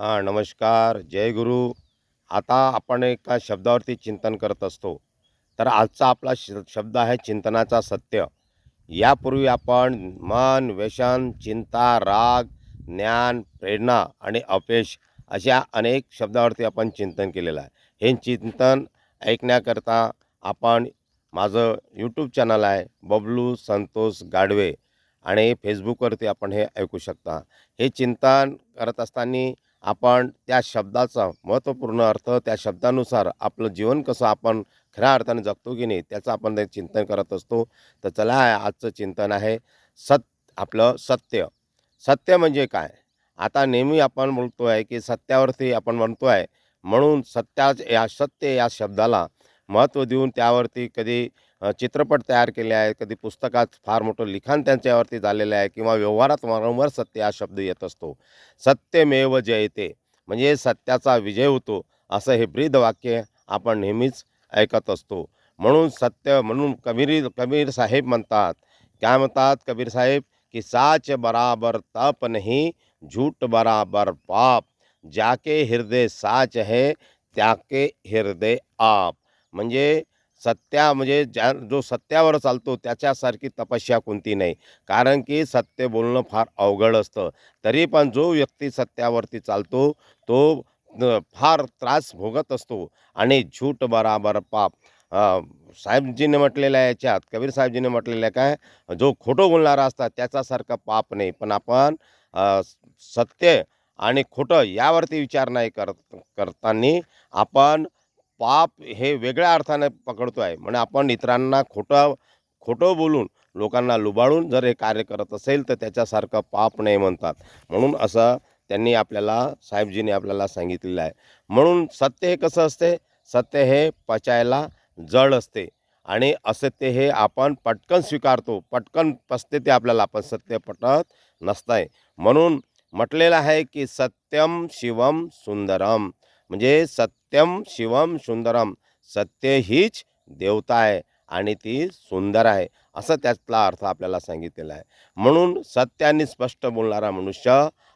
हां नमस्कार जय गुरु. आता आपण एका शब्दावरती चिंतन करत असतो. तर आजचा आपला श शब्द आहे चिंतनाचा सत्य. यापूर्वी आपण मन व्यसन चिंता राग ज्ञान प्रेरणा आणि अपयश अशा अनेक शब्दावरती आपण चिंतन केलेलं आहे. हे चिंतन ऐकण्याकरता आपण माझं यूट्यूब चॅनल आहे बबलू संतोष गाडवे. आणि फेसबुकवरती आपण हे ऐकू शकता. हे चिंतन करत असताना आपण त्या शब्दाचा महत्त्वपूर्ण अर्थ त्या शब्दानुसार आपलं जीवन कसं आपण खऱ्या अर्थाने जगतो की नाही त्याचं आपण ते चिंतन करत असतो. तर चला आजचं चिंतन आहे सत आपलं सत्य. सत्य म्हणजे काय? आता नेहमी आपण बोलतो आहे की सत्यावरती आपण म्हणतो आहे म्हणून सत्या या सत्य या शब्दाला महत्त्व देऊन त्यावरती कधी चित्रपट तयार केले आहे कधी पुस्तकात फार मोठं लिखाण त्यांच्यावरती झालेलं आहे किंवा व्यवहारात वारंवार सत्य हा शब्द येत असतो. सत्यमेव जयते म्हणजे सत्याचा विजय होतो असं हे ब्रीद वाक्य आपण नेहमीच ऐकत असतो. म्हणून सत्य म्हणून कबीर कबीर साहेब म्हणतात. काय म्हणतात कबीर साहेब? की साच बराबर तप नाही झूठ बराबर पाप. जाके हृदय साच है त्याके हृदय आप. म्हणजे सत्या म्हणजे ज्या जो सत्यावर चालतो त्याच्यासारखी तपस्या कोणती नाही. कारण की सत्य बोलणं फार अवघड असतं. तरी पण जो व्यक्ती सत्यावरती चालतो तो फार त्रास भोगत असतो. आणि झूट बराबर पाप. साहेबजीने म्हटलेलं आहे याच्यात कबीर साहेबजीने म्हटलेलं आहे काय जो खोटं बोलणारा असतात त्याच्यासारखं पाप नाही. पण आपण सत्य आणि खोटं यावरती विचार नाही करत करताना आपण पाप हे वेगळ्या अर्थाने पकडतो आहे म्हणजे आपण इतरांना खोटं खोटं बोलून लोकांना लुबाडून जर हे कार्य करत असेल तर त्याच्यासारखं पाप नाही म्हणतात. म्हणून असं त्यांनी आपल्याला साहेबजीने आपल्याला सांगितलेलं आहे. म्हणून सत्य हे कसं असते? सत्य हे पचायला जड असते. आणि असत्य हे आपण पटकन स्वीकारतो. पटकन पसते ते आपल्याला पण सत्य पटत नसतंय. म्हणून म्हटलेलं आहे की सत्यम शिवम सुंदरम. म्हणजे सत्यम शिवम सुंदरम. सत्य हीच देवता आहे आणि ती सुंदर आहे असं त्यातला अर्थ आपल्याला सांगितलेला आहे. म्हणून सत्याने स्पष्ट बोलणारा मनुष्य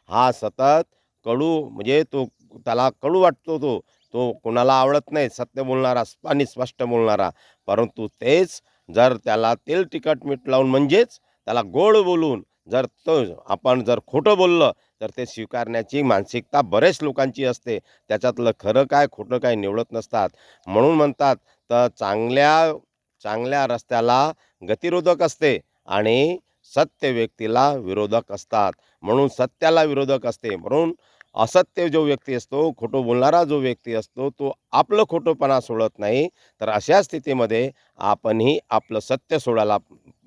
हा सतत कडू म्हणजे तो त्याला कडू वाटतो तो तो कोणाला आवडत नाही सत्य बोलणारा आणि स्पष्ट बोलणारा. परंतु तेच जर त्याला तेल तिखट मीठ लावून म्हणजेच त्याला गोड बोलून जर तो आपण जर खोटं बोललं तर ते स्वीकारण्याची मानसिकता बरेच लोकांची असते. त्याच्यातलं खरं काय खोटं काय निवडत नसतात. म्हणून म्हणतात तर चांगल्या चांगल्या रस्त्याला गतिरोधक असते आणि सत्य व्यक्तीला विरोधक असतात. म्हणून सत्याला विरोधक असते. म्हणून असत्य जो व्यक्ती असतो खोटं बोलणारा जो व्यक्ती असतो तो आपलं खोटंपणा सोडत नाही. तर अशा स्थितीमध्ये आपणही आपलं सत्य सोडायला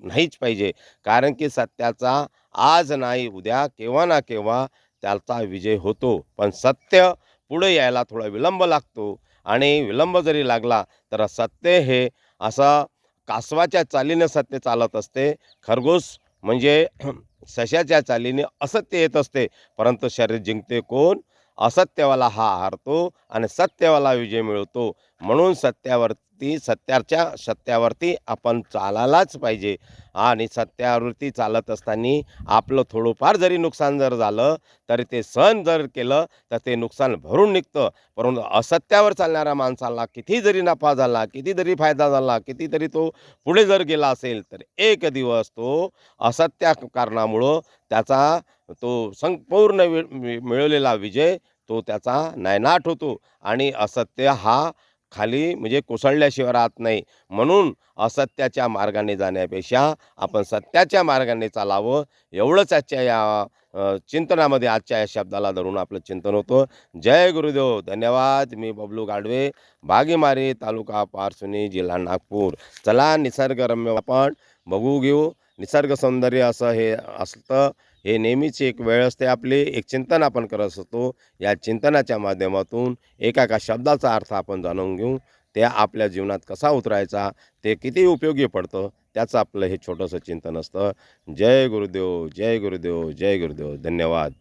नाहीच पाहिजे. कारण की सत्याचा आज नाही उद्या केव्हा ना केव्हा त्याचा विजय होतो. पण सत्य पुढे यायला थोडा विलंब लागतो. आणि विलंब जरी लागला तर सत्य हे असं कासवाच्या चालीने सत्य चालत असते. खरगोश म्हणजे सशाच्या चालीने असत्य येत असते. परंतु शरीर जिंकते कोण? असत्यवाला हा हारतो आणि सत्यवाला विजय मिळवतो म्हणून सत्यावरती सत्याच्या सत्यावरती आपण चालायलाच पाहिजे. आणि सत्यावरती चालत असताना आपलं थोडंफार जरी नुकसान जर झालं तरी ते सहन जर केलं तर ते नुकसान भरून निघतं. परंतु असत्यावर चालणाऱ्या माणसाला किती जरी नफा झाला किती जरी फायदा झाला किती तरी तो पुढे जर गेला असेल तर एक दिवस तो असत्या कारणामुळं त्याचा तो संपूर्ण वि- मिळवलेला विजय तो त्याचा नायनाट होतो. आणि असत्य हा खाली म्हणजे कोसळल्याशिवाय राहत नाही. म्हणून असत्याच्या मार्गाने जाण्यापेक्षा आपण सत्याच्या मार्गाने चालावं. एवढंच आजच्या या चिंतनामध्ये आजच्या या शब्दाला धरून आपलं चिंतन होतं. जय गुरुदेव. धन्यवाद. मी बबलू गाडवे बागेमारी तालुका पारसुनी जिल्हा नागपूर. चला निसर्गरम्य आपण बघू घेऊ. निसर्ग सौंदर्य असं हे असतं. हे नेहमीच एक वेळ असते. आपली एक चिंतन आपण करत असतो. या चिंतनाच्या माध्यमातून एका एका शब्दाचा अर्थ आपण जाणून घेऊ. ते आपल्या जीवनात कसा उतरायचा? ते किती उपयोगी पडतं? त्याचं आपलं हे छोटंसं चिंतन असतं. जय गुरुदेव जय गुरुदेव जय गुरुदेव. धन्यवाद.